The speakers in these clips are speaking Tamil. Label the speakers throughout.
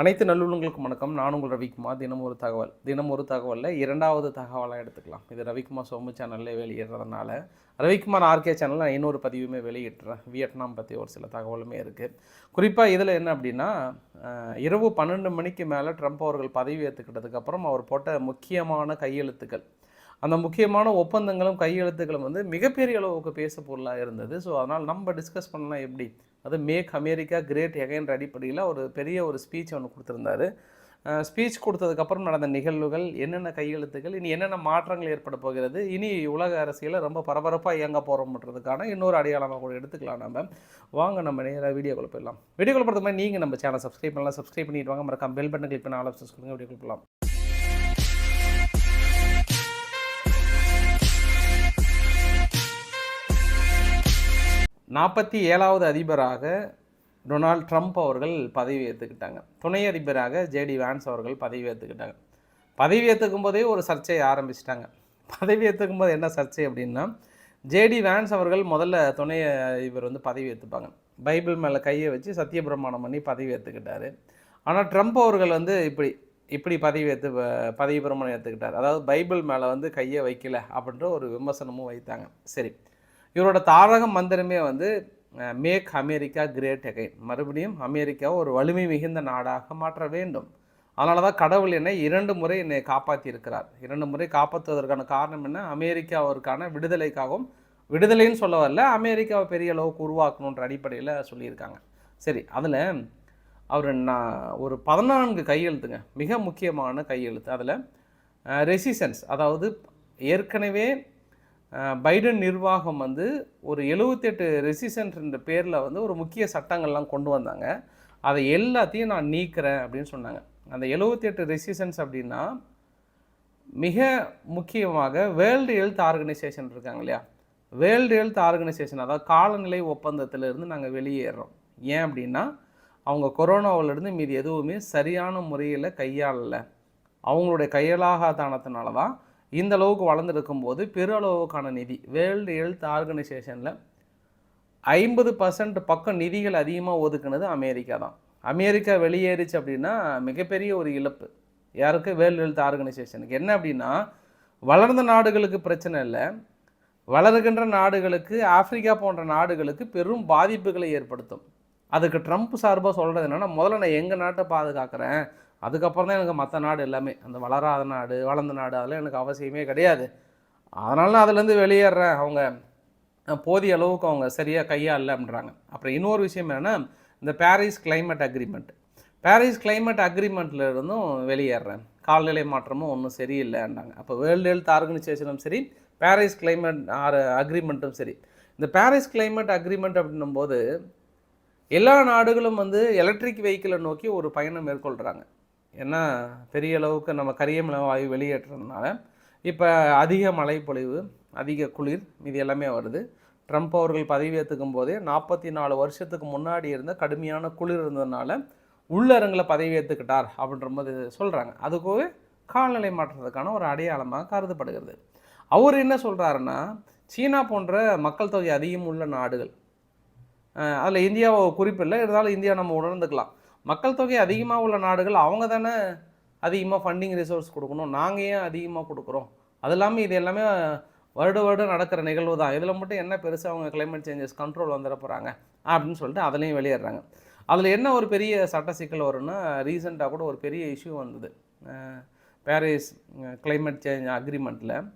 Speaker 1: அனைத்து நல்லுள்ளங்களுக்கும் வணக்கம். நான் உங்கள் ரவிக்குமார். தினம் ஒரு தகவல். தினம் ஒரு தகவலில் இரண்டாவது தகவலாக எடுத்துக்கலாம். இது ரவிக்குமார் சோமு சேனலில் வெளியிடுறதுனால. ரவிக்குமார் ஆர்கே சேனலில் நான் இன்னொரு பதிவுமே வெளியிட்டுறேன் வியட்நாம் பற்றி ஒரு சில தகவலுமே இருக்குது குறிப்பாக இதில் என்ன அப்படின்னா இரவு பன்னெண்டு மணிக்கு மேலே ட்ரம்ப் அவர்கள் பதவி ஏற்றுக்கிட்டதுக்கப்புறம் அவர் போட்ட முக்கியமான கையெழுத்துக்கள். அந்த முக்கியமான ஒப்பந்தங்களும் கையெழுத்துக்களும் வந்து மிகப்பெரிய அளவுக்கு பேச பொருளாக இருந்தது. ஸோ அதனால் நம்ம டிஸ்கஸ் பண்ணலாம் எப்படி? அது மேக் அமெரிக்கா கிரேட் எகைன்ற அடிப்படையில் ஒரு பெரிய ஒரு ஸ்பீச் ஒன்று கொடுத்துருந்தாரு. ஸ்பீச் கொடுத்ததுக்கப்புறம் நடந்த நிகழ்வுகள் என்னென்ன கையெழுத்துக்கள் இனி என்னென்ன மாற்றங்கள் ஏற்பட போகிறது இனி உலக அரசியலில் ரொம்ப பரபரப்பாக இயங்க போகிறோம்ன்றதுக்கான இன்னொரு அடையாளமாக கூட எடுத்துக்கலாம் நம்ம வாங்க நம்ம நேராக வீடியோக்குள்ள போயிடலாம். வீடியோக்குள்ள போகிறதுக்கு மாதிரி நீங்கள் நம்ம சேனல் சப்ஸ்கிரைப் பண்ணலாம். சப்ஸ்கிரைப் பண்ணிட்டு வாங்க. மறக்காம பெல் பட்டன் கிளிக் பண்ண ஆல் ஆப்ஷன்ஸ் கொடுங்க. வீடியோக்குள்ள போகலாம் நாற்பத்தி ஏழாவது அதிபராக டொனால்ட் ட்ரம்ப் அவர்கள் பதவி ஏற்றுக்கிட்டாங்க துணை அதிபராக ஜேடி வான்ஸ் அவர்கள் பதவி ஏற்றுக்கிட்டாங்க பதவி ஏற்றுக்கும் போதே ஒரு சர்ச்சையை ஆரம்பிச்சிட்டாங்க. பதவி ஏற்றுக்கும் போது என்ன சர்ச்சை அப்படின்னா ஜேடி வேன்ஸ் அவர்கள் முதல்ல துணை அதிபர் வந்து பதவி ஏற்றுப்பாங்க பைபிள் மேலே கையை வச்சு சத்தியபிரமாணம் பண்ணி பதவி ஏற்றுக்கிட்டாரு ஆனால் ட்ரம்ப் அவர்கள் வந்து இப்படி இப்படி பதவி ஏற்று பதவி பிரமாணம் ஏற்றுக்கிட்டார் அதாவது பைபிள் மேலே வந்து கையை வைக்கல அப்படின்ற ஒரு விமர்சனமும் வைத்தாங்க. சரி இவரோட தாரக மந்திரமே வந்து மேக் அமெரிக்கா கிரேட் அகைன் மறுபடியும் அமெரிக்காவை ஒரு வலிமை மிகுந்த நாடாக மாற்ற வேண்டும். அதனால தான் கடவுள் என்னை இரண்டு முறை என்னை காப்பாற்றியிருக்கிறார் இரண்டு முறை காப்பாற்றுவதற்கான காரணம் என்ன? அமெரிக்காவிற்கான விடுதலைக்காகவும் விடுதலைன்னு சொல்ல வரல அமெரிக்காவை பெரிய அளவுக்கு உருவாக்கணுன்ற அடிப்படையில் சொல்லியிருக்காங்க. சரி அதில் அவர் நான் ஒரு பதினான்கு கையெழுத்துங்க. மிக முக்கியமான கையெழுத்து. அதில் ரெசிசன்ஸ் அதாவது ஏற்கனவே பைடன் நிர்வாகம் வந்து ஒரு எழுவத்தெட்டு ரெசிசன்ட்ன்ற பேரில் வந்து ஒரு முக்கிய சட்டங்கள்லாம் கொண்டு வந்தாங்க. அதை எல்லாத்தையும் நான் நீக்கிறேன் அப்படின்னு சொன்னாங்க. அந்த எழுவத்தெட்டு ரெசிசன்ஸ் அப்படின்னா மிக முக்கியமாக வேர்ல்டு ஹெல்த் ஆர்கனைசேஷன் இருக்காங்க இல்லையா? வேர்ல்டு ஹெல்த் ஆர்கனைசேஷன் அதாவது காலநிலை ஒப்பந்தத்திலிருந்து நாங்கள் வெளியேறோம். ஏன் அப்படின்னா அவங்க கொரோனாவிலேருந்து மீதி எதுவுமே சரியான முறையில் கையாளலை. அவங்களுடைய கையலாகாதானத்தினால தான் இந்த அளவுக்கு வளர்ந்துருக்கும் போது பெருளவுக்கான நிதி வேர்ல்டு ஹெல்த் ஆர்கனைசேஷனில் ஐம்பது பர்சன்ட் பக்கம் நிதிகள் அதிகமாக ஒதுக்குனது அமெரிக்கா தான். அமெரிக்கா வெளியேறிச்சு அப்படின்னா மிகப்பெரிய ஒரு இழப்பு. யாருக்கு? வேர்ல்டு ஹெல்த் ஆர்கனைசேஷனுக்கு. என்ன அப்படின்னா வளர்ந்த நாடுகளுக்கு பிரச்சனை இல்லை. வளர்கின்ற நாடுகளுக்கு ஆப்பிரிக்கா போன்ற நாடுகளுக்கு பெரும் பாதிப்புகளை ஏற்படுத்தும். அதுக்கு ட்ரம்ப் சார்பாக சொல்கிறது என்னென்னா முதல்ல நான் எங்கள் நாட்டை பாதுகாக்கிறேன்? அதுக்கப்புறம் தான் எனக்கு மற்ற நாடு எல்லாமே. அந்த வளராத நாடு வளர்ந்த நாடு அதெல்லாம் எனக்கு அவசியமே கிடையாது. அதனால நான் அதுலேருந்து வெளியேறேன். அவங்க போதிய அளவுக்கு அவங்க சரியாக கையாளல அப்படின்றாங்க. அப்புறம் இன்னொரு விஷயம் என்னென்னா இந்த Paris climate agreement Paris climate அக்ரிமெண்ட்டில் இருந்தும் வெளியேறேன். காலநிலை மாற்றமும் ஒன்றும் சரியில்லைன்றாங்க. அப்போ வேர்ல்டு ஹெல்த் ஆர்கனைசேஷனும் சரி பாரிஸ் கிளைமேட் ஆர் அக்ரிமெண்ட்டும் சரி. இந்த பாரிஸ் கிளைமேட் அக்ரிமெண்ட் அப்படின்னும் போது எல்லா நாடுகளும் வந்து எலக்ட்ரிக் வெஹிக்கிளை நோக்கி ஒரு பயணம் மேற்கொள்கிறாங்க ஏன்னா பெரிய அளவுக்கு நம்ம கரியமில வாயு வெளியேற்றதுனால இப்போ அதிக மழைப்பொழிவு அதிக குளிர் இது எல்லாமே வருது. ட்ரம்ப் அவர்கள் பதவியேற்றுக்கும் போதே நாற்பத்தி நாலு வருஷத்துக்கு முன்னாடி இருந்த கடுமையான குளிர் இருந்ததுனால உள்ளரங்கில் பதவியேற்றுக்கிட்டார் அப்படின்ற மாதிரி சொல்கிறாங்க அதுக்கு காலநிலை மாற்றத்துக்கான ஒரு அடையாளமாக கருதப்படுகிறது. அவர் என்ன சொல்கிறாருன்னா சீனா போன்ற மக்கள் தொகை அதிகம் உள்ள நாடுகள் அதில் இந்தியாவை குறிப்பில்லை இருந்தாலும் இந்தியா நம்ம உணர்ந்துக்கலாம். மக்கள் தொகை அதிகமாக உள்ள நாடுகள் அவங்க தானே அதிகமாக ஃபண்டிங் ரிசோர்ஸ் கொடுக்கணும். நாங்கள் ஏன் அதிகமாக கொடுக்குறோம்? அது இல்லாமல் இது எல்லாமே வருட வருடம் நடக்கிற நிகழ்வு தான். இதில் மட்டும் என்ன பெருசாக அவங்க கிளைமேட் சேஞ்சஸ் கண்ட்ரோல் வந்துட போகிறாங்க அப்படின்னு சொல்லிட்டு அதுலேயும் வெளியேறாங்க. அதில் என்ன ஒரு பெரிய சட்ட சிக்கல் வரும்னா ரீசெண்டாக கூட ஒரு பெரிய இஷ்யூ வந்தது. பாரிஸ் கிளைமேட் சேஞ்ச் அக்ரிமெண்ட்டில்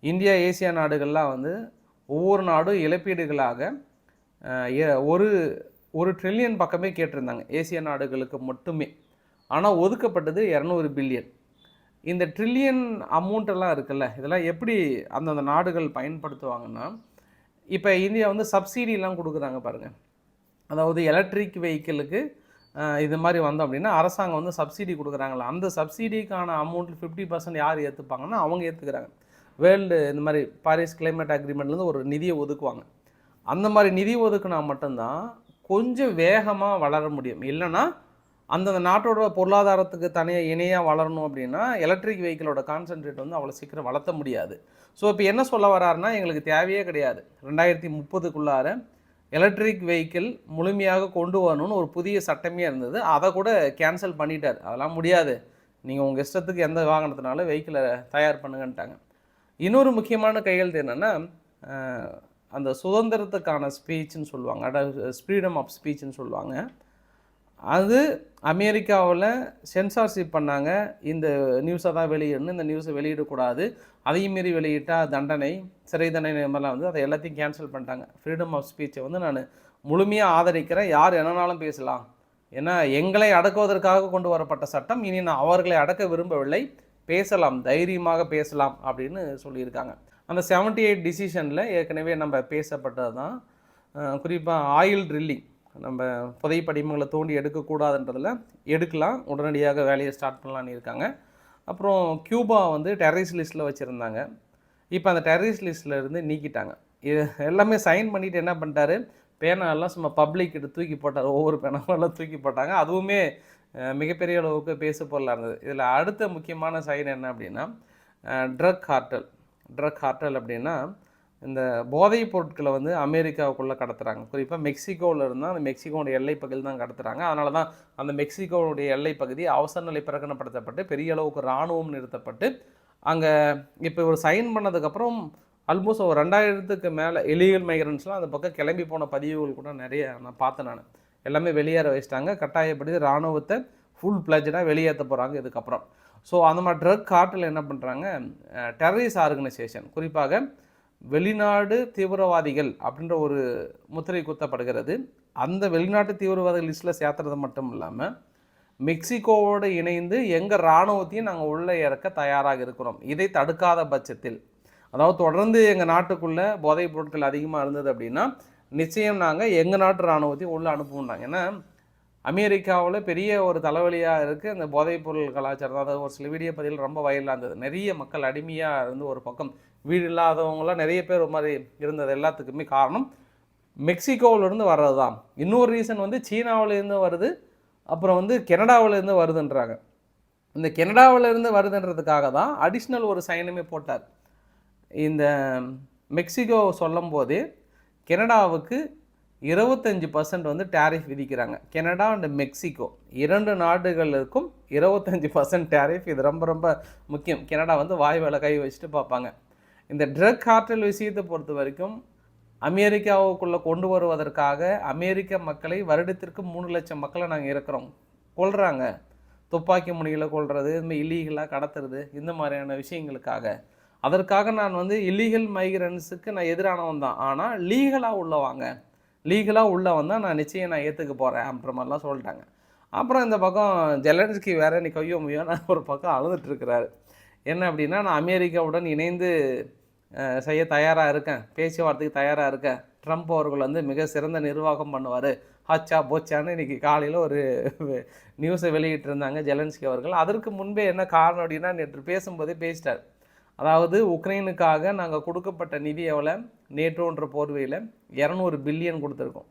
Speaker 1: இந்தியா ஏசியா நாடுகள்லாம் வந்து ஒவ்வொரு நாடும் இழப்பீடுகளாக ஏ- ஒரு ஒரு ட்ரில்லியன் பக்கமே கேட்டிருந்தாங்க. ஏசிய நாடுகளுக்கு மட்டுமே. ஆனால் ஒதுக்கப்பட்டது இரநூறு பில்லியன் இந்த ட்ரில்லியன் அமௌண்ட்டெல்லாம் இருக்குல்ல இதெல்லாம் எப்படி அந்தந்த நாடுகள் பயன்படுத்துவாங்கன்னா இப்போ இந்தியா வந்து சப்சிடிலாம் கொடுக்குறாங்க பாருங்கள் அதாவது எலக்ட்ரிக் வெஹிக்கிளுக்கு இது மாதிரி வந்தோம் அப்படின்னா அரசாங்கம் வந்து சப்சிடி கொடுக்குறாங்களா அந்த சப்சிடிக்கான அமௌண்ட் ஃபிஃப்டி பர்சன்ட் யார் ஏற்றுப்பாங்கன்னா அவங்க ஏற்றுக்கிறாங்க வேர்ல்டு இந்த மாதிரி பாரிஸ் கிளைமேட் அக்ரிமெண்ட்லேருந்து ஒரு நிதியை ஒதுக்குவாங்க. அந்த மாதிரி நிதி ஒதுக்குனா மட்டும்தான் கொஞ்சம் வேகமாக வளர முடியும். இல்லைன்னா அந்தந்த நாட்டோட பொருளாதாரத்துக்கு தனியாக இணையாக வளரணும் அப்படின்னா எலக்ட்ரிக் வெஹிக்கிளோட கான்சன்ட்ரேட் வந்து அவ்வளோ சீக்கிரம் வளர்த்த முடியாது. ஸோ இப்போ என்ன சொல்ல வராருன்னா எங்களுக்கு தேவையே கிடையாது. ரெண்டாயிரத்தி முப்பதுக்குள்ளார எலக்ட்ரிக் வெஹிக்கிள் முழுமையாக கொண்டு வரணும்னு ஒரு புதிய சட்டமே இருந்தது. அதை கூட கேன்சல் பண்ணிட்டார். அதெல்லாம் முடியாது. நீங்கள் உங்கள் இஷ்டத்துக்கு எந்த வாகனத்தினாலும் வெஹிக்கிளை தயார் பண்ணுங்கன்ட்டாங்க. இன்னொரு முக்கியமான கையெழுத்து என்னென்னா அந்த சுதந்திரத்துக்கான ஸ்பீச்னு சொல்லுவாங்க. அதாவது ஃப்ரீடம் ஆஃப் ஸ்பீச்னு சொல்லுவாங்க. அது அமெரிக்காவில் சென்சார்ஷிப் பண்ணாங்க. இந்த நியூஸை தான் வெளியிடணும். இந்த நியூஸை வெளியிடக்கூடாது. அதையும் மீறி வெளியிட்டால் தண்டனை சிறை தண்டனை மாதிரிலாம் வந்து அதை எல்லாத்தையும் கேன்சல் பண்ணிட்டாங்க. ஃப்ரீடம் ஆஃப் ஸ்பீச்சை வந்து நான் முழுமையாக ஆதரிக்கிறேன். யார் என்னனாலும் பேசலாம். ஏன்னா எங்களை அடக்குவதற்காக கொண்டு வரப்பட்ட சட்டம் இனி நான் அவர்களை அடக்க விரும்பவில்லை. பேசலாம் தைரியமாக பேசலாம் அப்படின்னு சொல்லியிருக்காங்க. அந்த செவன்ட்டி எயிட் டிசிஷனில் ஏற்கனவே நம்ம பேசப்பட்டது தான் குறிப்பாக ஆயில் ட்ரில்லிங் நம்ம புதை படிமங்களை தோண்டி எடுக்கக்கூடாதுன்றதில் எடுக்கலாம் உடனடியாக வேலையை ஸ்டார்ட் பண்ணலான்னு இருக்காங்க. அப்புறம் கியூபா வந்து டெரரிஸ் லிஸ்ட்டில் வச்சுருந்தாங்க. இப்போ அந்த டெரரிஸ் லிஸ்ட்டில் இருந்து நீக்கிட்டாங்க. இது எல்லாமே சைன் பண்ணிவிட்டு என்ன பண்ணிட்டாரு? பேனாலாம் சும்மா பப்ளிக்கிட்ட தூக்கி போட்டார். ஒவ்வொரு பேனாவெல்லாம் தூக்கி போட்டாங்க. அதுவுமே மிகப்பெரிய அளவுக்கு பேசு பொருளாக இருந்தது. இதில் அடுத்த முக்கியமான சைன் என்ன அப்படின்னா ட்ரக் ஹார்ட்டல் ட்ரக் ஹார்ட்டல் அப்படின்னா இந்த போதைப் பொருட்களை வந்து அமெரிக்காவுக்குள்ளே கடத்துகிறாங்க குறிப்பாக மெக்சிகோவில் இருந்தால் அந்த மெக்சிகோடைய எல்லை பகுதியில் தான் கடத்துகிறாங்க அதனால தான் அந்த மெக்சிகோவுடைய எல்லை பகுதி அவசர நிலை பிரகடனப்படுத்தப்பட்டு பெரிய அளவுக்கு இராணுவம் நிறுத்தப்பட்டு அங்கே இப்போ ஒரு சைன் பண்ணதுக்கப்புறம் ஆல்மோஸ்ட் ஒரு ரெண்டாயிரத்துக்கு மேலே இலீகல் மைக்ரன்ஸ்லாம் அந்த பக்கம் கிளம்பி போன பதிவுகள் கூட நிறைய நான் பார்த்தேன் நான். எல்லாமே வெளியேற வச்சிட்டாங்க. கட்டாயப்படுத்தி இராணுவத்தை ஃபுல் பிளஜடாக வெளியேற்ற போகிறாங்க இதுக்கப்புறம். ஸோ அந்த மாதிரி ட்ரக் காட்டில் என்ன பண்ணுறாங்க டெரரிஸ் ஆர்கனைசேஷன் குறிப்பாக வெளிநாடு தீவிரவாதிகள் அப்படின்ற ஒரு முத்திரை குத்தப்படுகிறது. அந்த வெளிநாட்டு தீவிரவாதிகள் லிஸ்ட்டில் சேர்த்துறது மட்டும் இல்லாமல் மெக்சிகோவோடு இணைந்து எங்கள் இராணுவத்தையும் நாங்கள் உள்ளே இறக்க தயாராக இருக்கிறோம். இதை தடுக்காத பட்சத்தில். அதாவது தொடர்ந்து எங்கள் நாட்டுக்குள்ளே போதைப் பொருட்கள் அதிகமாக இருந்தது அப்படின்னா நிச்சயம் நாங்கள் எங்கள் நாட்டு இராணுவத்தையும் உள்ளே அனுப்புவோம்னாங்க. ஏன்னா அமெரிக்காவில் பெரிய ஒரு தலைவலியாக இருக்குது அந்த போதைப்பொருள் கலாச்சாரம் அதாவது ஒரு சில வீடியோ பதிவில் ரொம்ப வயலாக இருந்தது. நிறைய மக்கள் அடிமையாக இருந்து ஒரு பக்கம் வீடு இல்லாதவங்களாம் நிறைய பேர் ஒரு மாதிரி இருந்தது எல்லாத்துக்குமே காரணம். மெக்சிகோவிலேருந்து வர்றது தான் இன்னொரு ரீசன் வந்து சீனாவிலேருந்து வருது. அப்புறம் வந்து கெனடாவிலேருந்து வருதுன்றாங்க. இந்த கெனடாவிலேருந்து வருதுன்றதுக்காக தான் அடிஷ்னல் ஒரு சைனுமே போட்டார். இந்த மெக்சிகோ சொல்லும் போதே கனடாவுக்கு இருபத்தஞ்சி பர்சன்ட் வந்து டேரிஃப் விதிக்கிறாங்க. கெனடா அண்ட் மெக்சிகோ இரண்டு நாடுகளுக்கும் இருபத்தஞ்சி பர்சன்ட் டேரிஃப் இது ரொம்ப ரொம்ப முக்கியம். கனடா வந்து வாய் வேலை கை வச்சுட்டு பார்ப்பாங்க. இந்த ட்ரக் கார்டல் விஷயத்தை பொறுத்த வரைக்கும் அமெரிக்காவுக்குள்ளே கொண்டு வருவதற்காக அமெரிக்க மக்களை வருடத்திற்கு மூணு லட்சம் மக்களை நாங்கள் இருக்கிறோம். கொள்கிறாங்க துப்பாக்கி முனையில் கொள்வது இதுமாதிரி இல்லீகலாக கடத்துறது இந்த மாதிரியான விஷயங்களுக்காக. அதற்காக நான் வந்து இல்லீகல் மைக்ரன்ஸுக்கு நான் எதிரானவன் தான். ஆனால் லீகலாக உள்ளே வாங்க லீகலாக உள்ளே வந்தால் நான் நிச்சயம் நான் ஏற்றுக்க போகிறேன் அப்புறம் மாதிரிலாம் சொல்லிட்டாங்க. அப்புறம் இந்த பக்கம் ஜெலன்ஸ்கி வேற நீ கையோ முயோ நான் ஒரு பக்கம் அழுதுட்டுருக்கிறாரு என்ன அப்படின்னா நான் அமெரிக்காவுடன் இணைந்து செய்ய தயாராக இருக்கேன். பேச்சுவார்த்தைக்கு தயாராக இருக்கேன். ட்ரம்ப் அவர்கள் வந்து மிக சிறந்த நிர்வாகம் பண்ணுவார். ஹச்சா போச்சான்னு இன்றைக்கி காலையில் ஒரு நியூஸை வெளியிட்டிருந்தாங்க ஜெலன்ஸ்கி அவர்கள். அதற்கு முன்பே என்ன காரணம் அப்படின்னா நேற்று பேசும்போதே பேசிட்டார். அதாவது உக்ரைனுக்காக நாங்கள் கொடுக்கப்பட்ட நிதி எவ்வளோ நேட்டோன்ற போர்வையில் இரநூறு பில்லியன் கொடுத்துருக்கோம்.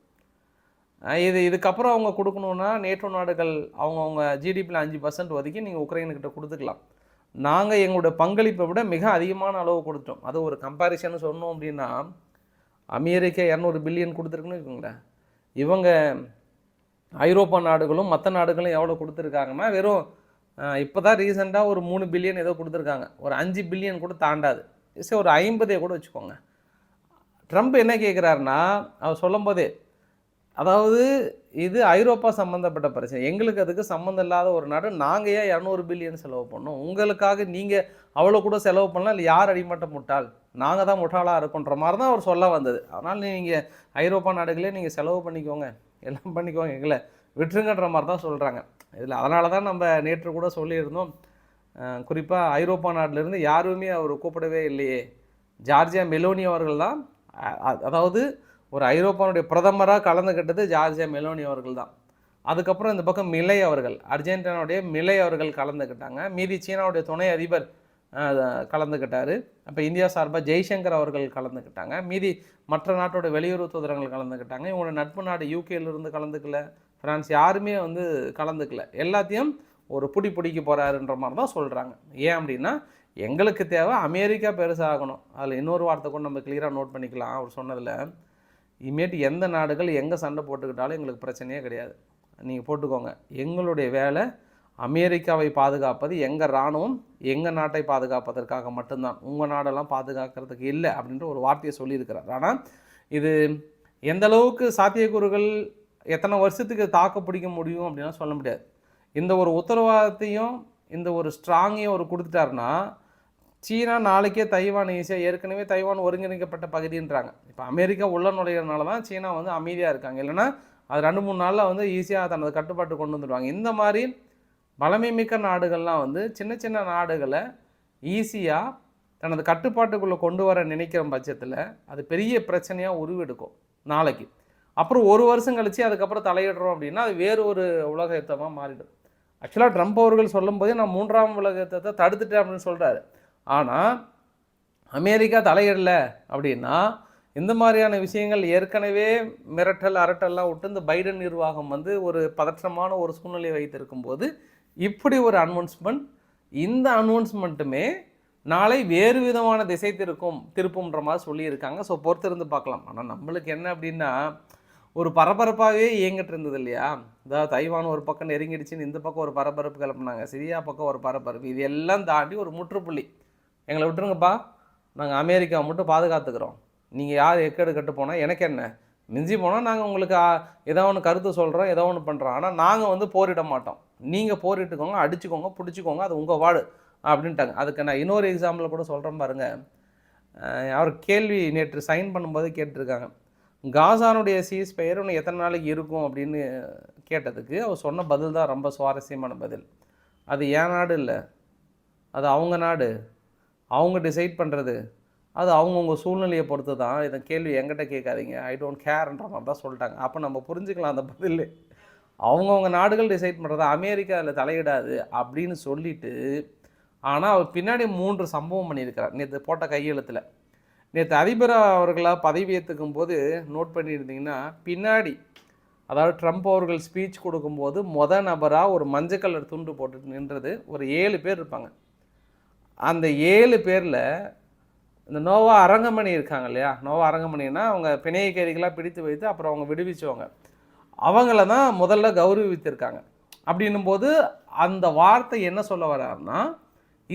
Speaker 1: இது இதுக்கப்புறம் அவங்க கொடுக்கணுன்னா நேட்டோ நாடுகள் அவங்கவுங்க ஜிடிபியில் அஞ்சு பர்சன்ட் ஒதுக்கி நீங்கள் உக்ரைனுக்கிட்ட கொடுத்துக்கலாம். நாங்கள் எங்களோட பங்களிப்பை விட மிக அதிகமான அளவு கொடுத்தோம். அது ஒரு கம்பாரிசன் சொன்னோம் அப்படின்னா அமெரிக்கா இரநூறு பில்லியன் கொடுத்துருக்குன்னு வச்சுக்கோங்களேன். இவங்க ஐரோப்பா நாடுகளும் மற்ற நாடுகளும் எவ்வளோ கொடுத்துருக்காங்கன்னா வெறும் இப்போ தான் ரீசெண்டாக ஒரு மூணு பில்லியன் ஏதோ கொடுத்துருக்காங்க. ஒரு அஞ்சு பில்லியன் கூட தாண்டாது. சரி ஒரு ஐம்பதே கூட வச்சுக்கோங்க. ட்ரம்ப் என்ன கேட்குறாருன்னா அவர் சொல்லும்போதே அதாவது இது ஐரோப்பா சம்மந்தப்பட்ட பிரச்சனை. எங்களுக்கு அதுக்கு சம்மந்தம் இல்லாத ஒரு நாடு. நாங்கள் ஏன் இரநூறு பில்லியன் செலவு பண்ணோம்? உங்களுக்காக நீங்கள் அவ்வளோ கூட செலவு பண்ணலாம் இல்லை யார் அடிமட்ட முட்டாள்? நாங்கள் தான் முட்டாளாக இருக்கோன்ற மாதிரி தான் அவர் சொல்ல வந்தது. அதனால் நீங்கள் ஐரோப்பா நாடுகளே நீங்கள் செலவு பண்ணிக்கோங்க. எல்லாம் பண்ணிக்கோங்க எங்களை. விட்டுருங்கன்ற மாதிரி தான் சொல்கிறாங்க இதில் அதனால தான் நம்ம நேற்று கூட சொல்லியிருந்தோம். குறிப்பாக ஐரோப்பா நாட்டிலேருந்து யாருமே அவர் கூப்பிடவே இல்லையே. ஜார்ஜியா மெலோனி அவர்கள் தான். அதாவது ஒரு ஐரோப்பாவுடைய பிரதமராக கலந்துக்கிட்டது ஜார்ஜியா மெலோனி அவர்கள் தான். அதுக்கப்புறம் இந்த பக்கம் மிலை அவர்கள் அர்ஜென்டினாவுடைய மிலை அவர்கள் கலந்துக்கிட்டாங்க மீதி சீனாவுடைய துணை அதிபர் கலந்துக்கிட்டார் அப்போ இந்தியா சார்பாக ஜெய்சங்கர் அவர்கள் கலந்துக்கிட்டாங்க மீதி மற்ற நாட்டோட வெளியுறவு தூதரங்கள் கலந்துக்கிட்டாங்க இவங்களோட நட்பு நாடு யூகேலேருந்து கலந்துக்கல. ஃப்ரான்ஸ் யாருமே வந்து கலந்துக்கல. எல்லாத்தையும் ஒரு பிடி பிடிக்க போகிறாருன்ற மாதிரி தான் சொல்கிறாங்க ஏன் அப்படின்னா எங்களுக்கு தேவை அமெரிக்கா பெருசாகணும். அதில் இன்னொரு வார்த்தை கூட நம்ம கிளியராக நோட் பண்ணிக்கலாம். அவர் சொன்னதில் இனிமேட்டு எந்த நாடுகள் எங்கே சண்டை போட்டுக்கிட்டாலும் எங்களுக்கு பிரச்சனையே கிடையாது. நீங்கள் போட்டுக்கோங்க. எங்களுடைய வேலை அமெரிக்காவை பாதுகாப்பது எங்கள் இராணுவம் எங்கள் நாட்டை பாதுகாப்பதற்காக மட்டும்தான். உங்கள் நாடெல்லாம் பாதுகாக்கிறதுக்கு இல்லை. அப்படின்ற ஒரு வார்த்தையை சொல்லியிருக்கிறார். ஆனால் இது எந்த அளவுக்கு சாத்தியக்கூறுகள் எத்தனை வருஷத்துக்கு தாக்கு பிடிக்க முடியும் அப்படின்லாம் சொல்ல முடியாது. இந்த ஒரு உத்தரவாதத்தையும் இந்த ஒரு ஸ்ட்ராங்கையும் ஒரு கொடுத்துட்டாருன்னா சீனா நாளைக்கே தைவான் ஈஸியாக ஏற்கனவே தைவான் ஒருங்கிணைக்கப்பட்ட பகுதின்றாங்க. இப்போ அமெரிக்கா உள்ள நுழையிறதுனால தான் சீனா வந்து அமைதியாக இருக்காங்க. இல்லைன்னா அது ரெண்டு மூணு நாளில் வந்து ஈஸியாக தனது கட்டுப்பாட்டு கொண்டு வந்துடுவாங்க இந்த மாதிரி வளமை மிக்க நாடுகள்லாம் வந்து சின்ன சின்ன நாடுகளை ஈஸியாக தனது கட்டுப்பாட்டுக்குள்ளே கொண்டு வர நினைக்கிற பட்சத்தில் அது பெரிய பிரச்சனையாக உருவெடுக்கும் நாளைக்கு. அப்புறம் ஒரு வருஷம் கழித்து அதுக்கப்புறம் தலையிடுறோம் அப்படின்னா அது வேறு ஒரு உலக யுத்தமாக மாறிடும் ஆக்சுவலாக ட்ரம்ப் அவர்கள் சொல்லும் போதே நான் மூன்றாம் உலக யுத்தத்தை தடுத்துட்டேன் அப்படின்னு சொல்கிறாரு ஆனால் அமெரிக்கா தலையிடல அப்படின்னா இந்த மாதிரியான விஷயங்கள் ஏற்கனவே மிரட்டல் அரட்டல்லாம் விட்டு இந்த பைடன் நிர்வாகம் வந்து ஒரு பதற்றமான ஒரு சூழ்நிலை வைத்திருக்கும் போது இப்படி ஒரு அனௌன்ஸ்மெண்ட் இந்த அனௌன்ஸ்மெண்ட்டுமே நாளை வேறு விதமான திசை திருக்கும் திருப்பும்ன்ற மாதிரி சொல்லியிருக்காங்க. ஸோ பொறுத்திருந்து பார்க்கலாம். ஆனால் நம்மளுக்கு என்ன அப்படின்னா ஒரு பரபரப்பாகவே இயங்கிட்டு இருந்தது இல்லையா? அதாவது தைவான் ஒரு பக்கம் நெருங்கிடுச்சுன்னு இந்த பக்கம் ஒரு பரபரப்பு கிளப்புனாங்க சிரியா பக்கம் ஒரு பரபரப்பு. இது எல்லாம் தாண்டி ஒரு முற்றுப்புள்ளி. எங்களை விட்டுருங்கப்பா. நாங்கள் அமெரிக்கா மட்டும் பாதுகாத்துக்கிறோம். நீங்கள் யார் எக்கேடு கட்டு போனால் எனக்கு என்ன? மிஞ்சி போனால் நாங்கள் உங்களுக்கு ஏதோ ஒன்று கருத்து சொல்கிறோம் ஏதோ ஒன்று பண்ணுறோம் ஆனால் நாங்கள் வந்து போரிட மாட்டோம். நீங்கள் போரிட்டுக்கோங்க அடிச்சுக்கோங்க பிடிச்சிக்கோங்க அது உங்கள் வாடு அப்படின்ட்டாங்க. அதுக்கு நான் இன்னொரு எக்ஸாம்பிள் கூட சொல்கிறேன் பாருங்கள் அவர் கேள்வி நேற்று சைன் பண்ணும்போது கேட்டிருக்காங்க. காசானுடைய சீஸ் பெயர் இன்னும் எத்தனை நாளைக்கு இருக்கும் அப்படின்னு கேட்டதுக்கு அவர் சொன்ன பதில் தான் ரொம்ப சுவாரஸ்யமான பதில். அது என் நாடு இல்லை? அது அவங்க நாடு. அவங்க டிசைட் பண்ணுறது அது அவங்கவுங்க சூழ்நிலையை பொறுத்து தான். இதை கேள்வி எங்கிட்ட கேட்காதீங்க. ஐ டோன்ட் கேர்ன்ற மாதிரி தான் சொல்லிட்டாங்க. அப்போ நம்ம புரிஞ்சுக்கலாம் அந்த பதில். அவங்கவுங்க நாடுகள் டிசைட் பண்ணுறது அமெரிக்கா அதில் தலையிடாது அப்படின்னு சொல்லிட்டு ஆனால் அவர் பின்னாடி மூன்று சம்பவம் பண்ணியிருக்கிறார். நேற்று போட்ட கையெழுத்தில். நேற்று அதிபர் அவர்களாக பதவியேற்றுக்கும் போது நோட் பண்ணியிருந்தீங்கன்னா பின்னாடி அதாவது ட்ரம்ப் அவர்கள் ஸ்பீச் கொடுக்கும்போது மொத நபராக ஒரு மஞ்சள் கலர் துண்டு போட்டு நின்றது ஒரு ஏழு பேர் இருப்பாங்க. அந்த ஏழு பேரில் இந்த நோவா அரங்கமணி இருக்காங்க இல்லையா? நோவா அரங்கமணினா அவங்க பிணைய கைதிகளாக பிடித்து வைத்து அப்புறம் அவங்க விடுவிச்சவங்க. அவங்கள தான் முதல்ல கௌரவித்திருக்காங்க. அப்படின்னும் போது அந்த வார்த்தை என்ன சொல்ல வர்றாருன்னா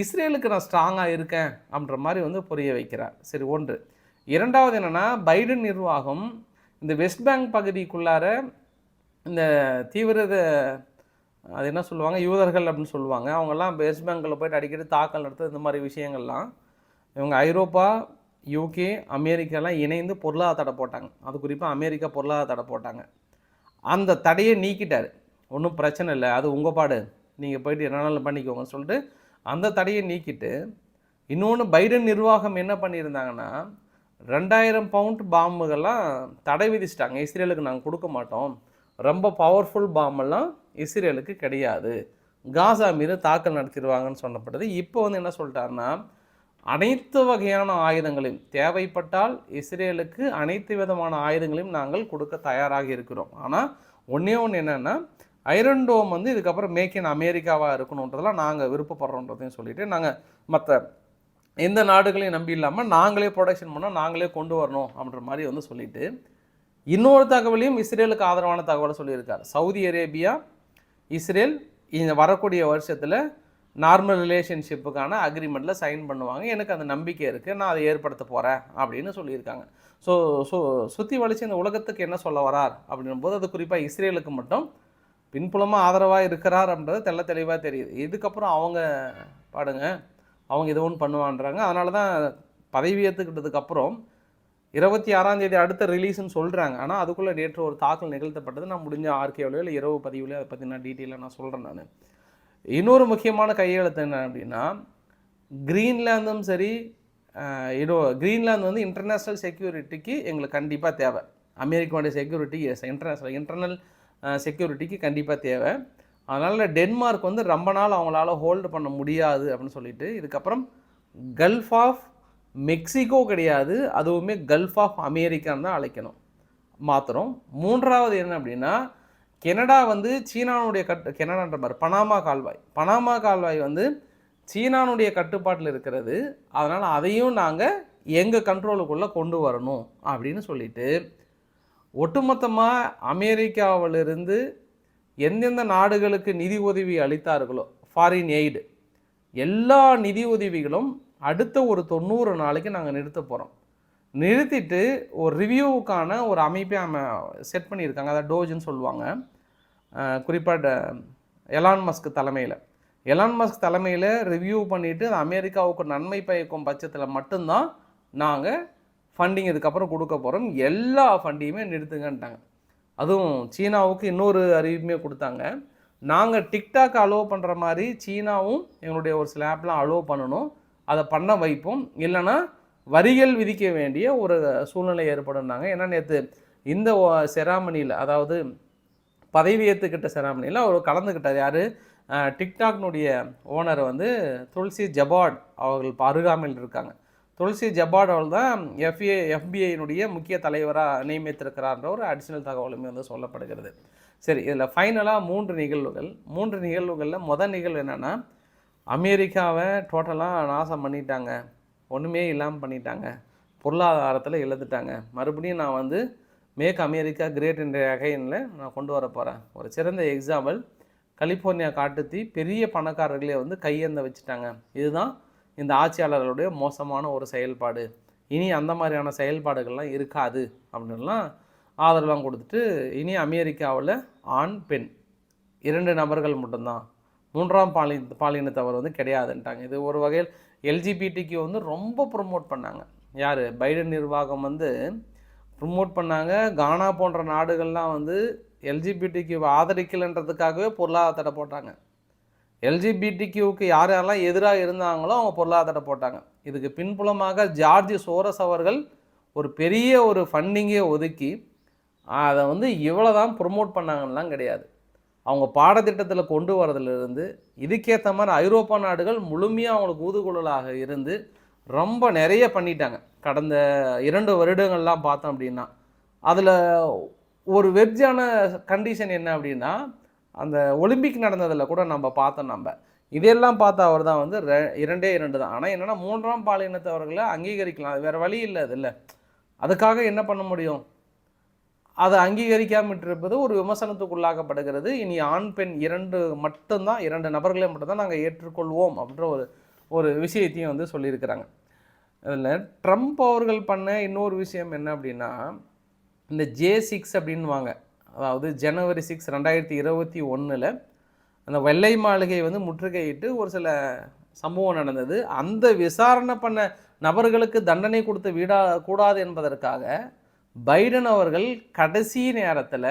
Speaker 1: இஸ்ரேலுக்கு நான் ஸ்ட்ராங்காக இருக்கேன் அப்படின்ற மாதிரி வந்து புரிய வைக்கிறார். சரி ஒன்று. இரண்டாவது என்னென்னா பைடன் நிர்வாகம் இந்த வெஸ்ட் பேங்க் பகுதிக்குள்ளார இந்த தீவிரத அது என்ன சொல்லுவாங்க யூதர்கள் அப்படின்னு சொல்லுவாங்க. அவங்கெல்லாம் வெஸ்ட் பேங்கில் போயிட்டு அடிக்கடி தாக்கல் நடத்துறது இந்த மாதிரி விஷயங்கள்லாம். இவங்க ஐரோப்பா யூகே அமெரிக்காலாம் இணைந்து பொருளாதார தடை போட்டாங்க. அது குறிப்பாக அமெரிக்கா பொருளாதார தடை போட்டாங்க. அந்த தடையை நீக்கிட்டார். ஒன்றும் பிரச்சனை இல்லை. அது உங்கள் பாடு. நீங்கள் போயிட்டு என்னென்னாலும் பண்ணிக்கோங்கன்னு சொல்லிட்டு அந்த தடையை நீக்கிட்டு இன்னொன்று பைடன் நிர்வாகம் என்ன பண்ணியிருந்தாங்கன்னா ரெண்டாயிரம் பவுண்ட் பாம்புகள்லாம் தடை விதிச்சிட்டாங்க. இஸ்ரேலுக்கு நாங்கள் கொடுக்க மாட்டோம். ரொம்ப பவர்ஃபுல் பாம்பெல்லாம் இஸ்ரேலுக்கு கிடையாது. காசா மீது தாக்கல் நடத்திடுவாங்கன்னு சொன்னப்பட்டது இப்போ வந்து என்ன சொல்லிட்டாருன்னா அனைத்து வகையான ஆயுதங்களையும் தேவைப்பட்டால் இஸ்ரேலுக்கு அனைத்து விதமான ஆயுதங்களையும் நாங்கள் கொடுக்க தயாராக இருக்கிறோம். ஆனால் ஒன்றே ஒன்று என்னென்னா ஐரன் டோம் வந்து இதுக்கப்புறம் மேக் இன் அமெரிக்காவாக இருக்கணுன்றதெல்லாம் நாங்கள் விருப்பப்படுறோன்றதையும் சொல்லிட்டு நாங்கள் மற்ற எந்த நாடுகளையும் நம்பி இல்லாமல் நாங்களே ப்ரொடக்ஷன் பண்ணோம் நாங்களே கொண்டு வரணும் அப்படின்ற மாதிரி வந்து சொல்லிட்டு இன்னொரு தகவலையும் இஸ்ரேலுக்கு ஆதரவான தகவலை சொல்லியிருக்கார். சவுதி அரேபியா இஸ்ரேல் இந்த வரக்கூடிய வருஷத்தில் நார்மல் ரிலேஷன்ஷிப்புக்கான அக்ரிமெண்ட்டில் சைன் பண்ணுவாங்க. எனக்கு அந்த நம்பிக்கை இருக்குது நான் அதை ஏற்படுத்த போகிறேன் அப்படின்னு சொல்லியிருக்காங்க. ஸோ ஸோ சுற்றி வலிச்சு இந்த உலகத்துக்கு என்ன சொல்ல வரார் அப்படின்னும் போது அது குறிப்பாக இஸ்ரேலுக்கு மட்டும் பின்புலமாக ஆதரவாக இருக்கிறார் அப்படின்றது தெள்ள தெளிவாக தெரியுது. இதுக்கப்புறம் அவங்க பாடுங்க அவங்க இது ஒன்று பண்ணுவான்றாங்க. அதனால தான் பதவி ஏற்றுக்கிட்டதுக்கப்புறம் இருபத்தி ஆறாம் தேதி அடுத்த ரிலீஸ்னு சொல்கிறாங்க ஆனால் அதுக்குள்ளே நேற்று ஒரு தாக்கல் நிகழ்த்தப்பட்டது. நான் முடிஞ்ச ஆர்கேவிலையோ இல்லை இரவு பதிவுலையோ அதை பற்றி நான் டீட்டெயிலாக நான் சொல்கிறேன் நான். இன்னொரு முக்கியமான கையெழுத்து என்ன அப்படின்னா கிரீன்லாந்தும் சரி அஹ், இதோ கிரீன்லாந்து வந்து இன்டர்நேஷ்னல் செக்யூரிட்டிக்கு எங்களுக்கு கண்டிப்பாக தேவை. அமெரிக்காவுடைய செக்யூரிட்டி எஸ் இன்டர்நேஷ்னல் இன்டர்னல் செக்யூரிட்டிக்கு கண்டிப்பாக தேவை. அதனால் டென்மார்க் வந்து ரொம்ப நாள் அவங்களால ஹோல்டு பண்ண முடியாது அப்படின்னு சொல்லிட்டு இதுக்கப்புறம் கல்ஃப் ஆஃப் மெக்சிகோ கிடையாது. அதுவுமே கல்ஃப் ஆஃப் அமெரிக்கான்னு தான் அழைக்கணும். மாத்திரம் மூன்றாவது என்ன அப்படின்னா கெனடா வந்து சீனானுடைய கட்டு கெனடான்ற மாதிரி பனாமா கால்வாய். பனாமா கால்வாய் வந்து சீனானுடைய கட்டுப்பாட்டில் இருக்கிறது. அதனால் அதையும் நாங்கள் எங்கள் கண்ட்ரோலுக்குள்ளே கொண்டு வரணும் அப்படின்னு சொல்லிட்டு ஒட்டுமொத்தமாக அமெரிக்காவிலிருந்து எந்தெந்த நாடுகளுக்கு நிதி உதவி அளித்தார்களோ ஃபாரின் எய்டு எல்லா நிதி உதவிகளும் அடுத்த ஒரு தொண்ணூறு நாளைக்கு நாங்கள் நிறுத்த போகிறோம் நிறுத்திட்டு ஒரு ரிவ்யூவுக்கான ஒரு அமைப்பை அம செட் பண்ணியிருக்காங்க. அதை டோஜுன்னு சொல்லுவாங்க. குறிப்பாக எலான் மஸ்க் தலைமையில். எலான் மஸ்க் தலைமையில் ரிவ்யூ பண்ணிவிட்டு அது அமெரிக்காவுக்கு நன்மை பயக்கும் பட்சத்தில் மட்டும்தான் நாங்கள் ஃபண்டிங் இதுக்கப்புறம் கொடுக்க போகிறோம் எல்லா ஃபண்டையுமே நிறுத்துங்கன்ட்டாங்க. அதுவும் சீனாவுக்கு இன்னொரு அறிவிப்புமே கொடுத்தாங்க. நாங்கள் டிக்டாக் அலோவ் பண்ணுற மாதிரி சீனாவும் எங்களுடைய ஒரு சில ஆப்லாம் அலோவ் பண்ணணும். அதை பண்ண வைப்போம். இல்லைன்னா வரிகள் விதிக்க வேண்டிய ஒரு சூழ்நிலை ஏற்படும்னாங்க ஏன்னா நேற்று இந்த செராமனியில் அதாவது பதவி ஏற்றுக்கிட்ட செராமனியில் அவர் கலந்துக்கிட்டார். யார்? டிக்டாக்னுடைய ஓனர் வந்து துளசி ஜபாட் அவர்கள் அருகாமையில் இருக்காங்க. துளசி ஜபாட் தான் எஃப்ஏ எஃபிஐனுடைய முக்கிய தலைவராக நியமித்திருக்கிறார்ன்ற ஒரு அடிஷ்னல் தகவலுமே வந்து சொல்லப்படுகிறது. சரி இதில் ஃபைனலாக மூன்று நிகழ்வுகள். மூன்று நிகழ்வுகளில் முதல் நிகழ்வு என்னென்னா அமெரிக்காவை டோட்டலாக நாசம் பண்ணிட்டாங்க. ஒன்றுமே இல்லாமல் பண்ணிட்டாங்க. பொருளாதாரத்தில் இழந்துட்டாங்க. மறுபடியும் நான் வந்து மேக் அமெரிக்கா கிரேட் என்ற வகையில் நான் கொண்டு வர போகிறேன் ஒரு சிறந்த எக்ஸாம்பிள் கலிஃபோர்னியா காட்டுத்தி பெரிய பணக்காரர்களே வந்து கையேந்த வச்சுட்டாங்க. இதுதான் இந்த ஆட்சியாளர்களுடைய மோசமான ஒரு செயல்பாடு. இனி அந்த மாதிரியான செயல்பாடுகள்லாம் இருக்காது அப்படின்லாம் ஆதரவுலாம் கொடுத்துட்டு இனி அமெரிக்காவில் ஆண் பெண் இரண்டு நபர்கள் மட்டும்தான். மூன்றாம் பாலி பாலினத்தவர் வந்து கிடையாதுன்ட்டாங்க. இது ஒரு வகையில் எல்ஜிபிடிக்கு வந்து ரொம்ப ப்ரொமோட் பண்ணாங்க. யார்? பைடன் நிர்வாகம் வந்து ப்ரொமோட் பண்ணாங்க. கானா போன்ற நாடுகள்லாம் வந்து எல்ஜிபிடிக்கு ஆதரிக்கலைன்றதுக்காகவே பொருளாதார தடை போட்டாங்க. எல்ஜிபிடிக்யூக்கு யார் யாரெல்லாம் எதிராக இருந்தாங்களோ அவங்க பொருளாதார போட்டாங்க. இதுக்கு பின்புலமாக ஜார்ஜ் சோரஸ் அவர்கள் ஒரு பெரிய ஒரு ஃபண்டிங்கே ஒதுக்கி அதை வந்து இவ்வளோ தான் ப்ரொமோட் பண்ணாங்கலாம் கிடையாது. அவங்க பாடத்திட்டத்தில் கொண்டு வரதுலேருந்து இதுக்கேற்ற மாதிரி ஐரோப்பா நாடுகள் முழுமையாக அவங்களுக்கு ஊதுகுழலாக இருந்து ரொம்ப நிறைய பண்ணிட்டாங்க. கடந்த இரண்டு வருடங்கள்லாம் பார்த்தோம் அப்படின்னா. அதில் ஒரு வெஜ்ஜான கண்டிஷன் என்ன அப்படின்னா அந்த ஒலிம்பிக் நடந்ததில் கூட நம்ம பார்த்தோம் நம்ம. இதெல்லாம் பார்த்தா அவர் தான் வந்து ரெ இரண்டே இரண்டு தான். ஆனால் என்னென்னா மூன்றாம் பாலினத்தவர்களை அங்கீகரிக்கலாம். அது வேறு வழி இல்லை அது இல்லை. அதுக்காக என்ன பண்ண முடியும்? அதை அங்கீகரிக்காமட்டிருப்பது ஒரு விமர்சனத்துக்குள்ளாக்கப்படுகிறது. இனி ஆண் பெண் இரண்டு மட்டும்தான் இரண்டு நபர்களை மட்டும்தான் நாங்கள் ஏற்றுக்கொள்வோம் அப்படின்ற ஒரு ஒரு விஷயத்தையும் வந்து சொல்லியிருக்கிறாங்க. அதில் ட்ரம்ப் அவர்கள் பண்ண இன்னொரு விஷயம் என்ன அப்படின்னா இந்த ஜே சிக்ஸ் அப்படின்வாங்க அதாவது ஜனவரி சிக்ஸ் ரெண்டாயிரத்தி இருபத்தி ஒன்றில் அந்த வெள்ளை மாளிகை வந்து முற்றுகையிட்டு ஒரு சில சம்பவம் நடந்தது. அந்த விசாரணை பண்ண நபர்களுக்கு தண்டனை கொடுத்து வீடா கூடாது என்பதற்காக பைடன் அவர்கள் கடைசி நேரத்தில்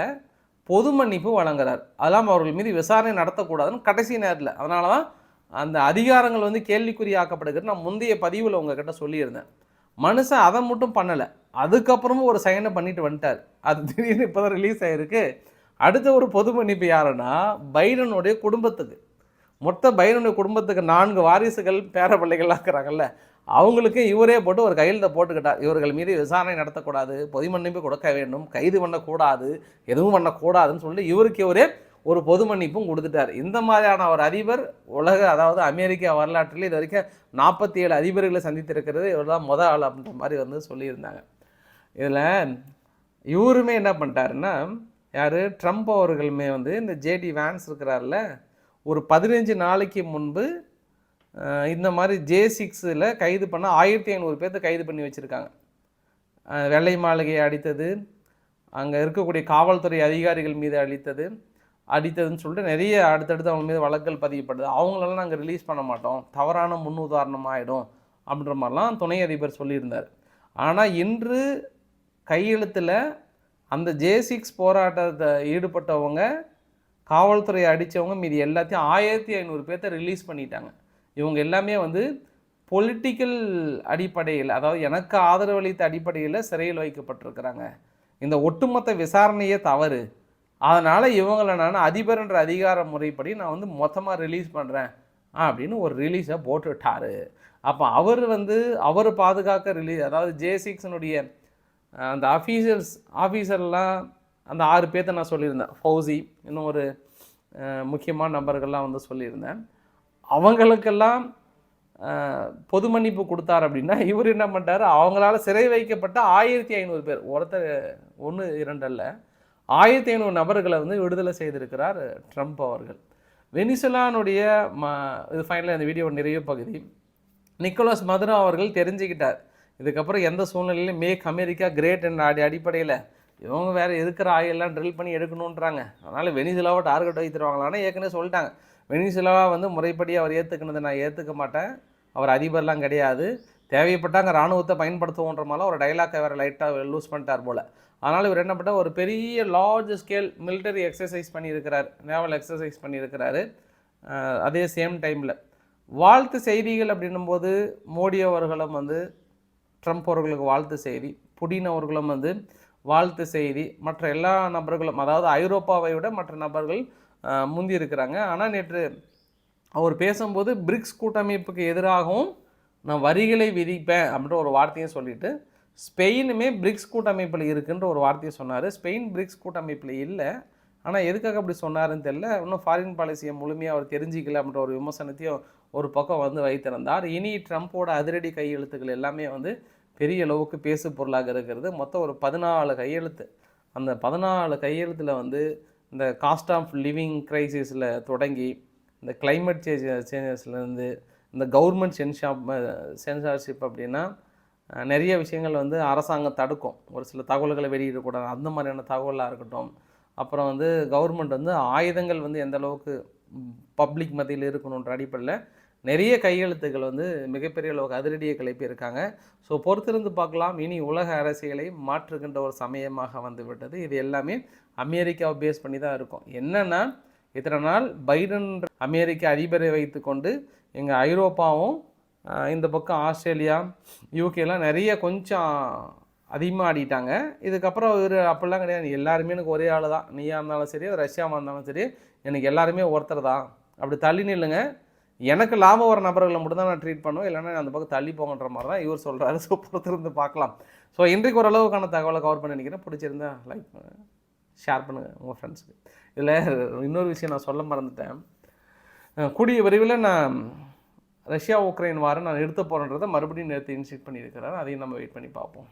Speaker 1: பொது மன்னிப்பு வழங்குறார். அதெல்லாம் அவர்கள் மீது விசாரணை நடத்தக்கூடாதுன்னு கடைசி நேரத்தில். அதனால தான் அந்த அதிகாரங்கள் வந்து கேள்விக்குறியாக்கப்படுகிறது. நான் முந்தைய பதிவில் உங்ககிட்ட சொல்லியிருந்தேன். மனுஷன் அதை மட்டும் பண்ணலை. அதுக்கப்புறமும் ஒரு சைனை பண்ணிட்டு வந்துட்டார். அது திடீர்னு இப்போ தான் ரிலீஸ் ஆகிருக்கு அடுத்த ஒரு பொது மன்னிப்பு யாருன்னா பைடனுடைய குடும்பத்துக்கு. மொத்த பைடனுடைய குடும்பத்துக்கு நான்கு வாரிசுகள் பேர பிள்ளைகள்லாம் இருக்கிறாங்கல்ல அவங்களுக்கு இவரே போட்டு ஒரு கையெழுத்தை போட்டுக்கிட்டார். இவர்கள் மீது விசாரணை நடத்தக்கூடாது பொது மன்னிப்பு கொடுக்க வேண்டும் கைது பண்ணக்கூடாது எதுவும் பண்ணக்கூடாதுன்னு சொல்லி இவருக்கு இவரே ஒரு பொது மன்னிப்பும் கொடுத்துட்டார். இந்த மாதிரியான ஒரு அதிபர் உலக அதாவது அமெரிக்கா வரலாற்றில் இது வரைக்கும் நாற்பத்தி ஏழு அதிபர்களை சந்தித்திருக்கிறது. இவர் தான் முதல் ஆள் அப்படின்ற மாதிரி வந்து சொல்லியிருந்தாங்க. இதில் இவருமே என்ன பண்ணிட்டாருன்னா யார்? ட்ரம்ப் அவர்களுமே வந்து இந்த ஜேடி வேன்ஸ் இருக்கிறார்ல ஒரு பதினஞ்சு நாளைக்கு முன்பு இந்த மாதிரி ஜே சிக்ஸில் கைது பண்ண ஆயிரத்தி ஐநூறு பேர்த்த கைது பண்ணி வச்சுருக்காங்க. வெள்ளை மாளிகையை அடித்தது அங்கே இருக்கக்கூடிய காவல்துறை அதிகாரிகள் மீது அழித்தது அடித்ததுன்னு சொல்லிட்டு நிறைய அடுத்தடுத்து அவங்க மீது வழக்குகள் பதியப்படுது. அவங்களெல்லாம் நாங்கள் ரிலீஸ் பண்ண மாட்டோம். தவறான முன் உதாரணம் ஆகிடும் அப்படின்ற மாதிரிலாம் துணை அதிபர் சொல்லியிருந்தார். ஆனால் இன்று கையெழுத்தில் அந்த ஜே சிக்ஸ் போராட்டத்தை ஈடுபட்டவங்க காவல்துறை அடித்தவங்க மீதி எல்லாத்தையும் ஆயிரத்தி ஐநூறு பேர்த்த ரிலீஸ் பண்ணிட்டாங்க. இவங்க எல்லாமே வந்து பொலிட்டிக்கல் அடிப்படையில் அதாவது எனக்கு ஆதரவளித்த அடிப்படையில் சிறையில் வைக்கப்பட்டிருக்கிறாங்க. இந்த ஒட்டுமொத்த விசாரணையே தவறு. அதனால் இவங்களை நான் அதிபர்ன்ற அதிகார முறைப்படி நான் வந்து மொத்தமாக ரிலீஸ் பண்ணுறேன் அப்படின்னு ஒரு ரிலீஸை போட்டுவிட்டார் அப்போ அவர் வந்து அவர் பாதுகாக்க ரிலீஸ் அதாவது ஜே சிக்ஸனுடைய அந்த ஆஃபீஸர்ஸ் ஆஃபீஸர்லாம் அந்த ஆறு பேர்த்த நான் சொல்லியிருந்தேன். ஃபௌசி இன்னும் ஒரு முக்கியமான நபர்கள்லாம் வந்து சொல்லியிருந்தேன். அவங்களுக்கெல்லாம் பொது மன்னிப்பு கொடுத்தார் அப்படின்னா இவர் என்ன பண்ணிட்டாரு? அவங்களால சிறை வைக்கப்பட்ட ஆயிரத்தி ஐநூறு பேர் ஒருத்தர் ஒன்று இரண்டு அல்ல ஆயிரத்தி ஐநூறு நபர்களை வந்து விடுதலை செய்திருக்கிறார் ட்ரம்ப் அவர்கள். வெனிசுலானுடைய ம இது ஃபைனலாக இந்த வீடியோ நிறைய பகுதி. நிக்கோலஸ் மதுரோ அவர்கள் தெரிஞ்சுக்கிட்டார். இதுக்கப்புறம் எந்த சூழ்நிலையிலும் மேக் அமெரிக்கா கிரேட் என்ற அடி அடிப்படையில் இவங்க வேறு இருக்கிற ஆயிலெலாம் ட்ரில் பண்ணி எடுக்கணுன்றாங்க. அதனால் வெனிசுலாவை டார்கெட் வைத்துருவாங்களான்னு ஏற்கனவே சொல்லிட்டாங்க. வெனிசுலாவை வந்து முறைப்படி அவர் ஏற்றுக்கினதை நான் ஏற்றுக்க மாட்டேன். அவர் அதிபர்லாம் கிடையாது. தேவைப்பட்டாங்க இராணுவத்தை பயன்படுத்துவோன்ற மாதிரி ஒரு டைலாக்கை வேறு லைட்டாக லூஸ் பண்ணிட்டார் போல். அதனால் இவர் என்ன பண்ணால் ஒரு பெரிய லார்ஜ் ஸ்கேல் மிலிட்டரி எக்ஸசைஸ் பண்ணியிருக்கிறார். நேவல் எக்ஸசைஸ் பண்ணியிருக்கிறாரு. அதே சேம் டைமில் வாழ்த்து செய்திகள் அப்படின்னும் போது மோடி அவர்களும் வந்து ட்ரம்ப் அவர்களுக்கு வாழ்த்து செய்தி புடின் அவர்களும் வந்து வாழ்த்து செய்தி மற்ற எல்லா நபர்களும் அதாவது ஐரோப்பாவை விட மற்ற நபர்கள் முந்தி இருக்கிறாங்க. ஆனால் நேற்று அவர் பேசும்போது பிரிக்ஸ் கூட்டமைப்புக்கு எதிராகவும் நான் வரிகளை விதிப்பேன் அப்படின்ற ஒரு வார்த்தையும் சொல்லிட்டு ஸ்பெயினுமே பிரிக்ஸ் கூட்டமைப்பில் இருக்குன்ற ஒரு வார்த்தையை சொன்னார். ஸ்பெயின் பிரிக்ஸ் கூட்டமைப்பில் இல்லை. ஆனால் எதுக்காக அப்படி சொன்னாருன்னு தெரியல. இன்னும் ஃபாரின் பாலிசியை முழுமையாக அவர் தெரிஞ்சிக்கல அப்படின்ற ஒரு விமர்சனத்தையும் ஒரு பக்கம் வந்து வைத்திருந்தார். இனி ட்ரம்ப்போட அதிரடி கையெழுத்துக்கள் எல்லாமே வந்து பெரிய அளவுக்கு பேசு பொருளாக இருக்கிறது. மொத்தம் ஒரு பதினாலு கையெழுத்து. அந்த பதினாலு கையெழுத்தில் வந்து இந்த காஸ்ட் ஆஃப் லிவிங் க்ரைசிஸில் தொடங்கி இந்த கிளைமேட் சேஞ்ச் சேஞ்சஸ்லேருந்து இந்த கவர்மெண்ட் சென்ஷாப் சென்சார்ஷிப் அப்படின்னா நிறைய விஷயங்கள் வந்து அரசாங்கம் தடுக்கும். ஒரு சில தகவல்களை வெளியிடக்கூடாது. அந்த மாதிரியான தகவலாக இருக்கட்டும். அப்புறம் வந்து கவர்மெண்ட் வந்து ஆயுதங்கள் வந்து எந்த அளவுக்கு பப்ளிக் மத்தியில் இருக்கணுன்ற அடிப்படையில் நிறைய கையெழுத்துக்கள் வந்து மிகப்பெரிய அளவுக்கு அதிரடியை கிளப்பியிருக்காங்க. ஸோ பொறுத்திருந்து பார்க்கலாம். இனி உலக அரசியலை மாற்றுகின்ற ஒரு சமயமாக வந்து விட்டது இது எல்லாமே அமெரிக்காவை பேஸ் பண்ணி தான் இருக்கும். என்னென்னா இத்தனை நாள் பைடன் அமெரிக்க அதிபரை வைத்துக்கொண்டு எங்கள் ஐரோப்பாவும் இந்த பக்கம் ஆஸ்திரேலியா யூகேலாம் நிறைய கொஞ்சம் அதிகமாக ஆடிட்டாங்க. இதுக்கப்புறம் இவர் அப்படிலாம் கிடையாது. எல்லாருமே எனக்கு ஒரே ஆள் தான். நீயா இருந்தாலும் சரி ரஷ்யாவாக இருந்தாலும் சரி எனக்கு எல்லாருமே ஒருத்தர் தான். அப்படி தள்ளி நில்லுங்க. எனக்கு லாபம் வர நபர்களை மட்டும் தான் நான் ட்ரீட் பண்ணுவேன். இல்லைன்னா அந்த பக்கம் தள்ளி போங்கன்ற மாதிரி தான் இவர் சொல்கிறாரு ஸோ பொறுத்திருந்து பார்க்கலாம். ஸோ இன்றைக்கு ஓரளவுக்கான தகவலை கவர் பண்ணி நினைக்கிறேன். பிடிச்சிருந்தா லைக் பண்ணுங்கள் ஷேர் பண்ணுங்கள் உங்கள் ஃப்ரெண்ட்ஸுக்கு இதில் இன்னொரு விஷயம் நான் சொல்ல மறந்துட்டேன். கூடிய விரைவில் நான் ரஷ்யா உக்ரைன் வாரம் நான் நிறுத்த போகிறேன்றதை மறுபடியும் நிறுத்தி இன்சிட் பண்ணியிருக்கிறேன் அதையும் நம்ம வெயிட் பண்ணி பார்ப்போம்.